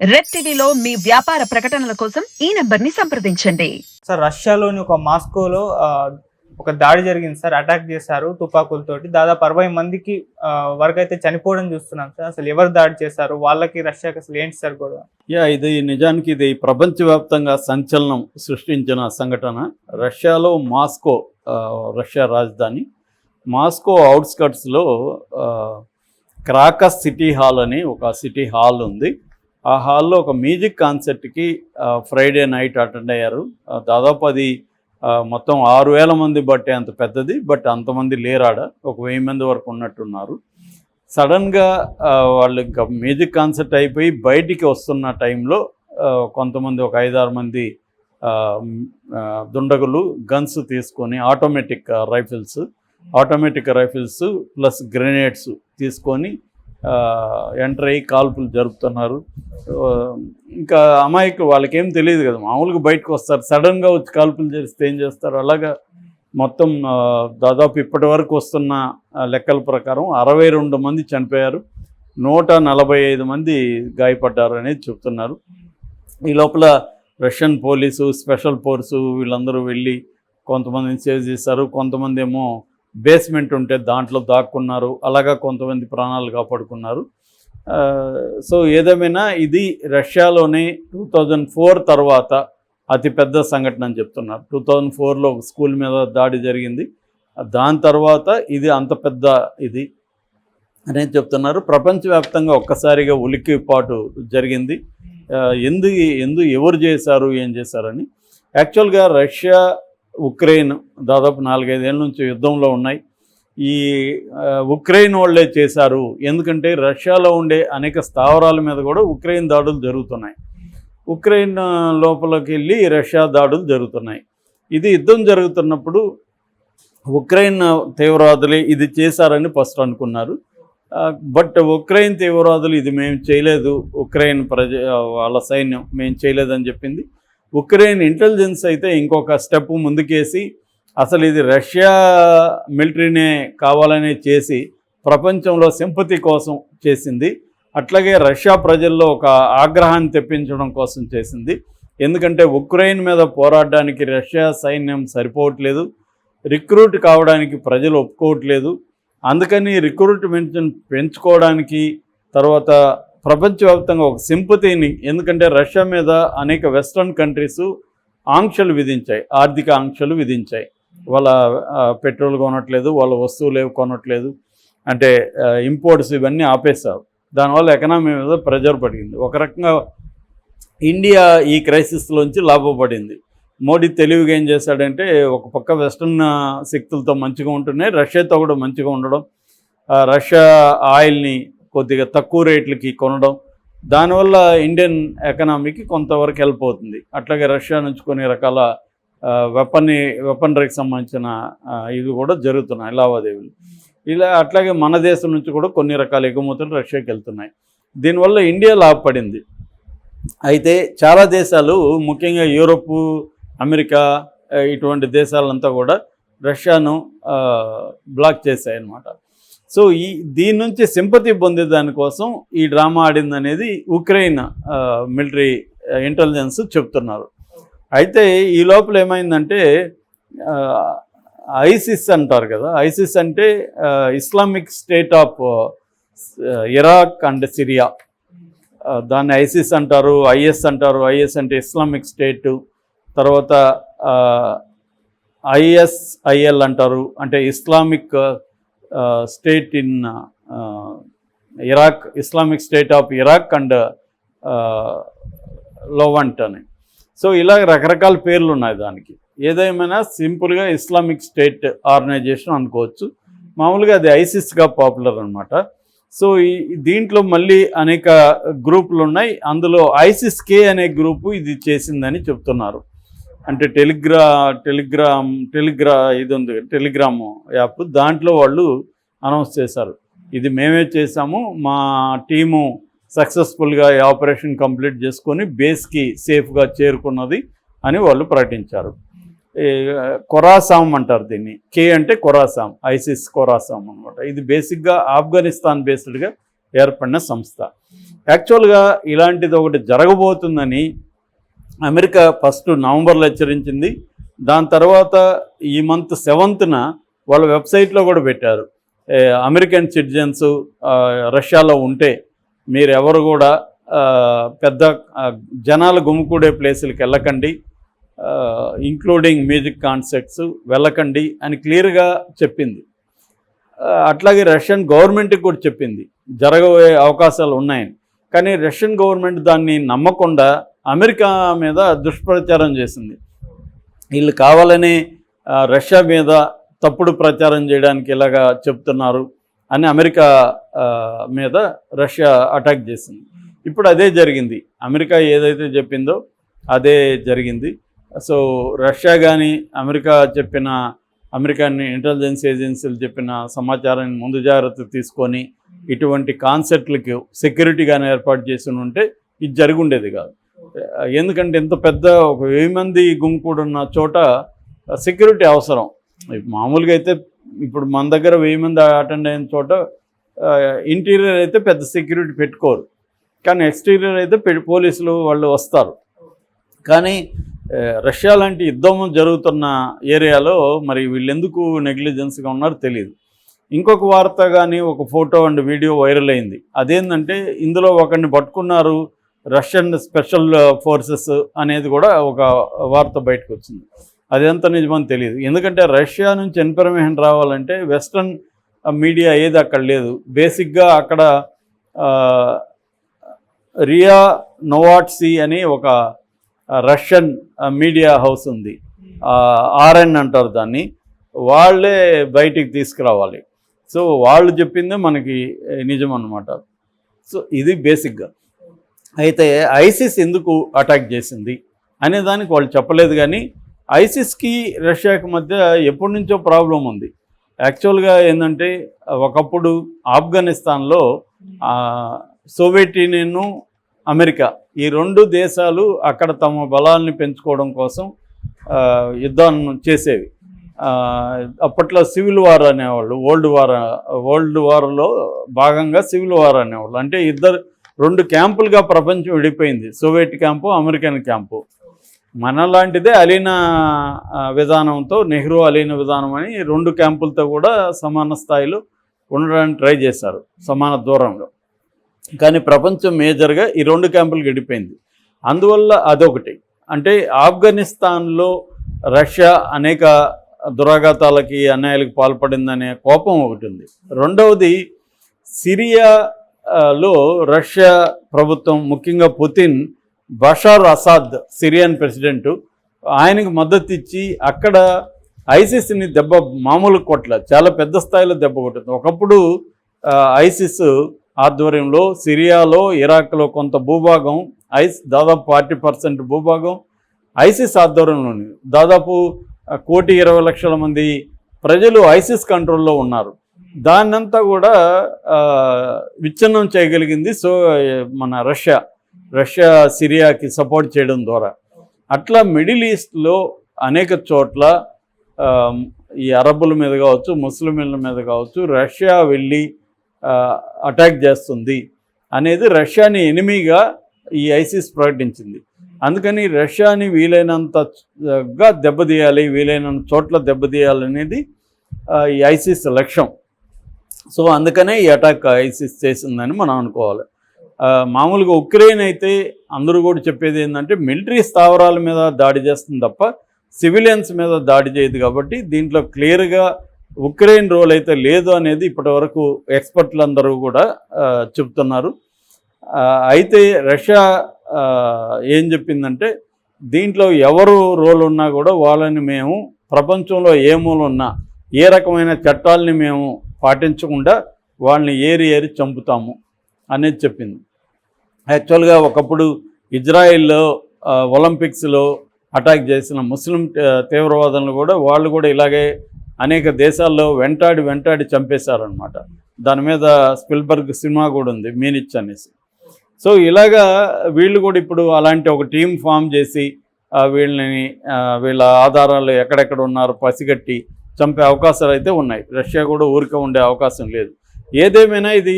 Red టీవీలో మీ వ్యాపార ప్రకటనల కోసం ఈ నంబర్ని సంప్రదించండి. సార్ రష్యాలోని ఒక మాస్కోలో ఒక దాడి జరిగింది సార్. అటాక్ చేశారు తుపాకులతోటి. దాదాపు అరవై మందికి వరకు అయితే చనిపోవడం చూస్తున్నాం సార్. అసలు ఎవరు దాడి చేశారు? వాళ్ళకి రష్యాకి అసలు ఏంటి సార్ గొడవ? యా ఇది నిజానికి ఇది ప్రపంచవ్యాప్తంగా సంచలనం సృష్టించిన సంఘటన. రష్యాలో మాస్కో రష్యా రాజధాని. మాస్కో అవుట్స్కట్స్లో క్రాకస్ సిటీ హాల్ అని ఒక సిటీ హాల్ ఉంది. ఆ హాల్లో ఒక మ్యూజిక్ కాన్సర్ట్కి ఫ్రైడే నైట్ అటెండ్ అయ్యారు. దాదాపు అది మొత్తం ఆరు వేల మంది బట్టే అంత పెద్దది బట్ అంతమంది లేరాడ ఒక వెయ్యి మంది వరకు ఉన్నట్టున్నారు. సడన్గా వాళ్ళు ఇంకా మ్యూజిక్ కాన్సర్ట్ అయిపోయి బయటికి వస్తున్న టైంలో కొంతమంది ఒక ఐదారు మంది దుండగులు గన్స్ తీసుకొని automatic rifles automatic rifles plus grenades తీసుకొని ఎంటర్ అయ్యి కాల్పులు జరుపుతున్నారు. ఇంకా అమాయకు వాళ్ళకేం తెలియదు కదా మామూలుగా బయటకు వస్తారు. సడన్గా వచ్చి కాల్పులు చేస్తే ఏం చేస్తారు? అలాగా మొత్తం దాదాపు ఇప్పటి వరకు వస్తున్న లెక్కల ప్రకారం అరవై రెండు మంది చనిపోయారు. నూట నలభై ఐదు మంది గాయపడ్డారు అనేది చెప్తున్నారు. ఈ లోపల రష్యన్ పోలీసు స్పెషల్ ఫోర్సు వీళ్ళందరూ వెళ్ళి కొంతమందిని సేవ్ చేశారు. కొంతమంది ఏమో బేస్మెంట్ ఉంటే దాంట్లో దాక్కున్నారు అలాగా కొంతమంది ప్రాణాలు కాపాడుకున్నారు. సో ఏదేమైనా ఇది రష్యాలోనే టూ థౌజండ్ ఫోర్ తర్వాత అతిపెద్ద సంఘటన అని చెప్తున్నారు. టూ థౌజండ్ ఫోర్లో స్కూల్ మీద దాడి జరిగింది. దాని తర్వాత ఇది అంత పెద్ద ఇది అనేది చెప్తున్నారు. ప్రపంచవ్యాప్తంగా ఒక్కసారిగా ఉలిక్కిపాటు జరిగింది. ఎందు ఎందు ఎవరు చేశారు ఏం చేశారని. యాక్చువల్గా రష్యా ఉక్రెయిన్ దాదాపు నాలుగైదేళ్ళ నుంచి యుద్ధంలో ఉన్నాయి. ఈ ఉక్రెయిన్ వాళ్ళే చేశారు. ఎందుకంటే రష్యాలో ఉండే అనేక స్థావరాల మీద కూడా ఉక్రెయిన్ దాడులు జరుగుతున్నాయి. ఉక్రెయిన్ లోపలికి వెళ్ళి రష్యా దాడులు జరుగుతున్నాయి. ఇది యుద్ధం జరుగుతున్నప్పుడు ఉక్రెయిన్ తీవ్రవాదులే ఇది చేశారని ఫస్ట్ అనుకున్నారు. బట్ ఉక్రెయిన్ తీవ్రవాదులు ఇది మేము చేయలేదు. ఉక్రెయిన్ ప్రజ వాళ్ళ సైన్యం మేము చేయలేదని చెప్పింది. ఉక్రెయిన్ ఇంటెలిజెన్స్ అయితే ఇంకొక స్టెప్ ముందుకేసి అసలు ఇది రష్యా మిలిటరీనే కావాలనే చేసి ప్రపంచంలో సింపతి కోసం చేసింది. అట్లాగే రష్యా ప్రజల్లో ఒక ఆగ్రహాన్ని తెప్పించడం కోసం చేసింది. ఎందుకంటే ఉక్రెయిన్ మీద పోరాడడానికి రష్యా సైన్యం సరిపోవట్లేదు. రిక్రూట్ కావడానికి ప్రజలు ఒప్పుకోవట్లేదు. అందుకని రిక్రూట్మెంట్ పెంచుకోవడానికి తర్వాత ప్రపంచవ్యాప్తంగా ఒక సింపతిని ఎందుకంటే రష్యా మీద అనేక వెస్ట్రన్ కంట్రీస్ ఆంక్షలు విధించాయి ఆర్థిక ఆంక్షలు విధించాయి. వాళ్ళ పెట్రోల్ కొనట్లేదు వాళ్ళ వస్తువులు ఏవి కొనట్లేదు. అంటే ఇంపోర్ట్స్ ఇవన్నీ ఆపేశారు. దానివల్ల ఎకనామీ మీద ప్రెజర్ పడింది. ఒక రకంగా ఇండియా ఈ క్రైసిస్లోంచి లాభపడింది. మోడీ తెలివిగా ఏం చేశాడంటే ఒక పక్క వెస్ట్రన్ శక్తులతో మంచిగా ఉంటున్నాయి రష్యాతో కూడా మంచిగా ఉండడం. రష్యా ఆయిల్ని కొద్దిగా తక్కువ రేట్లకి కొనడం దానివల్ల ఇండియన్ ఎకనామీకి కొంతవరకు హెల్ప్ అవుతుంది. అట్లాగే రష్యా నుంచి కొన్ని రకాల వెపన్ వెపనరీకి సంబంధించిన ఇవి కూడా జరుగుతున్నాయి లావాదేవీలు. ఇలా అట్లాగే మన దేశం నుంచి కూడా కొన్ని రకాల ఎగుమతులు రష్యాకి వెళ్తున్నాయి. దీనివల్ల ఇండియా లాభపడింది. అయితే చాలా దేశాలు ముఖ్యంగా యూరోపు అమెరికా ఇటువంటి దేశాలంతా కూడా రష్యాను బ్లాక్ చేశాయి అన్నమాట సో ఈ దీని నుంచి సింపతి పొందే దానికోసం ఈ డ్రామా ఆడింది అనేది ఉక్రెయిన్ మిలిటరీ ఇంటెలిజెన్స్ చెప్తున్నారు. అయితే ఈ లోపల ఏమైందంటే ఐసిస్ అంటారు కదా ఐసిస్ అంటే Islamic State of Iraq and Syria. దాన్ని ఐసిస్ అంటారు ఐఎస్ అంటారు ఐఎస్ అంటే ఇస్లామిక్ స్టేటు తర్వాత ఐఎస్ఐఎల్ అంటారు అంటే Islamic State in Iraq Islamic State of Iraq and Levant అని. సో ఇలా రకరకాల పేర్లు ఉన్నాయి దానికి. ఏదేమైనా సింపుల్గా ఇస్లామిక్ స్టేట్ ఆర్గనైజేషన్ అనుకోవచ్చు. మామూలుగా అది ఐసిస్గా పాపులర్ అనమాట సో ఈ దీంట్లో మళ్ళీ అనేక గ్రూపులు ఉన్నాయి. అందులో ఐసిస్ కే అనే గ్రూపు ఇది చేసిందని చెప్తున్నారు. అంటే టెలిగ్రా టెలిగ్రామ్ టెలిగ్రా ఇది ఉంది టెలిగ్రామ్ యాప్. దాంట్లో వాళ్ళు అనౌన్స్ చేశారు. ఇది మేమే చేసాము మా టీము సక్సెస్ఫుల్గా ఈ ఆపరేషన్ కంప్లీట్ చేసుకొని బేస్కి సేఫ్గా చేరుకున్నది అని వాళ్ళు ప్రకటించారు. కొరాసాం అంటారు దీన్ని. కే అంటే కొరాసాం ఐసిస్ కొరాసాం అనమాట ఇది బేసిక్గా ఆఫ్ఘనిస్తాన్ బేస్డ్గా ఏర్పడిన సంస్థ. యాక్చువల్గా ఇలాంటిది ఒకటి జరగబోతుందని అమెరికా ఫస్ట్ నవంబర్లో హెచ్చరించింది. దాని తర్వాత ఈ మంత్ సెవెంత్న వాళ్ళ వెబ్సైట్లో కూడా పెట్టారు. అమెరికన్ సిటిజన్స్ రష్యాలో ఉంటే మీరు ఎవరు కూడా పెద్ద జనాలు గుమ్ముకూడే ప్లేసులకి వెళ్ళకండి. ఇంక్లూడింగ్ మ్యూజిక్ కాన్సర్ట్స్ వెళ్ళకండి అని క్లియర్గా చెప్పింది. అట్లాగే రష్యన్ గవర్నమెంట్కి కూడా చెప్పింది. జరగబోయే అవకాశాలు ఉన్నాయని. కానీ రష్యన్ గవర్నమెంట్ దాన్ని నమ్మకుండా అమెరికా మీద దుష్ప్రచారం చేసింది. వీళ్ళు కావాలని రష్యా మీద తప్పుడు ప్రచారం చేయడానికి ఇలాగా చెప్తున్నారు అని అమెరికా మీద రష్యా అటాక్ చేసింది. ఇప్పుడు అదే జరిగింది. అమెరికా ఏదైతే చెప్పిందో అదే జరిగింది. సో రష్యా కానీ అమెరికా చెప్పిన అమెరికన్ ఇంటెలిజెన్స్ ఏజెన్సీలు చెప్పిన సమాచారాన్ని ముందు జాగ్రత్త తీసుకొని ఇటువంటి కాన్సెప్ట్లకి సెక్యూరిటీ కానీ ఏర్పాటు చేసి ఉంటే ఇది జరిగి ఉండేది కాదు. ఎందుకంటే ఇంత పెద్ద ఒక వెయ్యి మంది గుంపుడున్న చోట సెక్యూరిటీ అవసరం. మామూలుగా అయితే ఇప్పుడు మన దగ్గర వెయ్యి మంది అటెండ్ అయిన చోట ఇంటీరియర్ అయితే పెద్ద సెక్యూరిటీ పెట్టుకోరు. కానీ ఎక్స్టీరియర్ అయితే పోలీసులు వాళ్ళు వస్తారు. కానీ రష్యా లాంటి యుద్ధం జరుగుతున్న ఏరియాలో మరి వీళ్ళెందుకు నెగ్లిజెన్స్గా ఉన్నారో తెలియదు. ఇంకొక వార్త కానీ ఒక ఫోటో అండ్ వీడియో వైరల్ అయింది. అదేంటంటే ఇందులో ఒకరిని పట్టుకున్నారు రష్యన్ స్పెషల్ ఫోర్సెస్ అనేది కూడా ఒక వార్త బయటకు వచ్చింది. అదంతా నిజమని తెలియదు. ఎందుకంటే రష్యా నుంచి ఇన్ఫర్మేషన్ రావాలంటే వెస్ట్రన్ మీడియా ఏది అక్కడ లేదు. బేసిక్గా అక్కడ రియా నోవాట్సీ అని ఒక రష్యన్ మీడియా హౌస్ ఉంది. ఆర్ఎన్ అంటారు దాన్ని. వాళ్ళే బయటికి తీసుకురావాలి. సో వాళ్ళు చెప్పిందే మనకి నిజం అన్నమాట. సో ఇది బేసిక్గా. అయితే ఐసిస్ ఎందుకు అటాక్ చేసింది అనే దానికి వాళ్ళు చెప్పలేదు కానీ ఐసిస్కి రష్యాకి మధ్య ఎప్పటి నుంచో ప్రాబ్లం ఉంది. యాక్చువల్గా ఏంటంటే ఒకప్పుడు ఆఫ్ఘనిస్తాన్లో సోవియట్ యూనియన్ అమెరికా ఈ రెండు దేశాలు అక్కడ తమ బలాల్ని పెంచుకోవడం కోసం యుద్ధం చేసేవి. అప్పట్లో సివిల్ వార్ అనేవాళ్ళు ఓల్డ్ వార్ ఓల్డ్ వార్లో భాగంగా సివిల్ వార్ అనేవాళ్ళు. అంటే ఇద్దరు రెండు క్యాంపులుగా ప్రపంచం విడిపోయింది. Soviet camp American camp. మనలాంటిదే అలీన విధానంతో నెహ్రూ అలీన విధానం అని రెండు క్యాంపులతో కూడా సమాన స్థాయిలో ఉండడానికి ట్రై చేశారు సమాన దూరంలో. కానీ ప్రపంచం మేజర్గా ఈ రెండు క్యాంపులు గడిపోయింది అందువల్ల అదొకటి. అంటే ఆఫ్ఘనిస్తాన్లో రష్యా అనేక దురాఘాతాలకి అన్యాయాలకు పాల్పడిందనే కోపం ఒకటి ఉంది. రెండవది సిరియా లో రష్యా ప్రభుత్వం ముఖ్యంగా Putin Bashar Assad Syrian president ఆయనకు మద్దతు ఇచ్చి అక్కడ ఐసిస్ని దెబ్బ మామూలు కొట్ల చాలా పెద్ద స్థాయిలో దెబ్బ కొట్టింది. ఒకప్పుడు ఐసిస్ ఆధ్వర్యంలో సిరియాలో ఇరాక్లో కొంత భూభాగం ఐస్ దాదాపు ఫార్టీ పర్సెంట్ భూభాగం ఐసిస్ ఆధ్వర్యంలో ఉంది దాదాపు కోటి ఇరవై లక్షల మంది ప్రజలు ఐసిస్ కంట్రోల్లో ఉన్నారు. దాన్నంతా కూడా విచ్ఛిన్నం చేయగలిగింది సో మన రష్యా. రష్యా సిరియాకి సపోర్ట్ చేయడం ద్వారా. అట్లా మిడిల్ ఈస్ట్లో అనేక చోట్ల ఈ అరబ్బుల మీద కావచ్చు ముస్లింల మీద కావచ్చు రష్యా వెళ్ళి అటాక్ చేస్తుంది అనేది రష్యాని ఎనిమిగా ఈ ఐసిస్ ప్రకటించింది. అందుకని రష్యాని వీలైనంతగా దెబ్బతీయాలి వీలైనంత చోట్ల దెబ్బతీయాలనేది ఈ ఐసిస్ లక్ష్యం. సో అందుకనే ఈ అటాక్ ఐసిస్ చేసిందని మనం అనుకోవాలి. మామూలుగా ఉక్రెయిన్ అయితే అందరూ కూడా చెప్పేది ఏంటంటే మిలిటరీ స్థావరాల మీద దాడి చేస్తుంది తప్ప సివిలియన్స్ మీద దాడి చేయదు కాబట్టి దీంట్లో క్లియర్గా ఉక్రెయిన్ రోల్ అయితే లేదు అనేది ఇప్పటివరకు ఎక్స్పర్ట్లు అందరూ కూడా చెప్తున్నారు. అయితే రష్యా ఏం చెప్పిందంటే దీంట్లో ఎవరు రోల్ ఉన్నా కూడా వాళ్ళని మేము ప్రపంచంలో ఏ మూల ఉన్నా ఏ రకమైన చట్టాలని మేము పాటించకుండా వాళ్ళని ఏరి ఏరి చంపుతాము అనేది చెప్పింది. యాక్చువల్గా ఒకప్పుడు ఇజ్రాయిల్లో ఒలింపిక్స్లో అటాక్ చేసిన ముస్లిం తీవ్రవాదులను కూడా వాళ్ళు కూడా ఇలాగే అనేక దేశాల్లో వెంటాడి వెంటాడి చంపేశారనమాట దాని మీద స్పిల్బర్గ్ సినిమా కూడా ఉంది మీనిచ్ అనేసి. సో ఇలాగా వీళ్ళు కూడా ఇప్పుడు అలాంటి ఒక టీం ఫామ్ చేసి వీళ్ళని వీళ్ళ ఆధారాలు ఎక్కడెక్కడ ఉన్నారు పసిగట్టి చంపే అవకాశాలు అయితే ఉన్నాయి. రష్యా కూడా ఊరికే ఉండే అవకాశం లేదు. ఏదేమైనా ఇది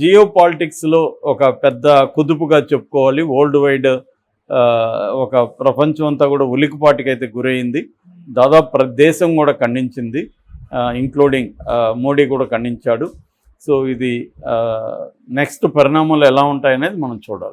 జియో పాలిటిక్స్లో ఒక పెద్ద కుదుపుగా చెప్పుకోవాలి. వరల్డ్ వైడ్ ఒక ప్రపంచం అంతా కూడా ఉలికిపాటికైతే గురైంది. దాదాపు ప్రదేశం కూడా ఖండించింది. ఇంక్లూడింగ్ మోడీ కూడా ఖండించాడు. సో ఇది నెక్స్ట్ పరిణామాలు ఎలా ఉంటాయనేది మనం చూడాలి.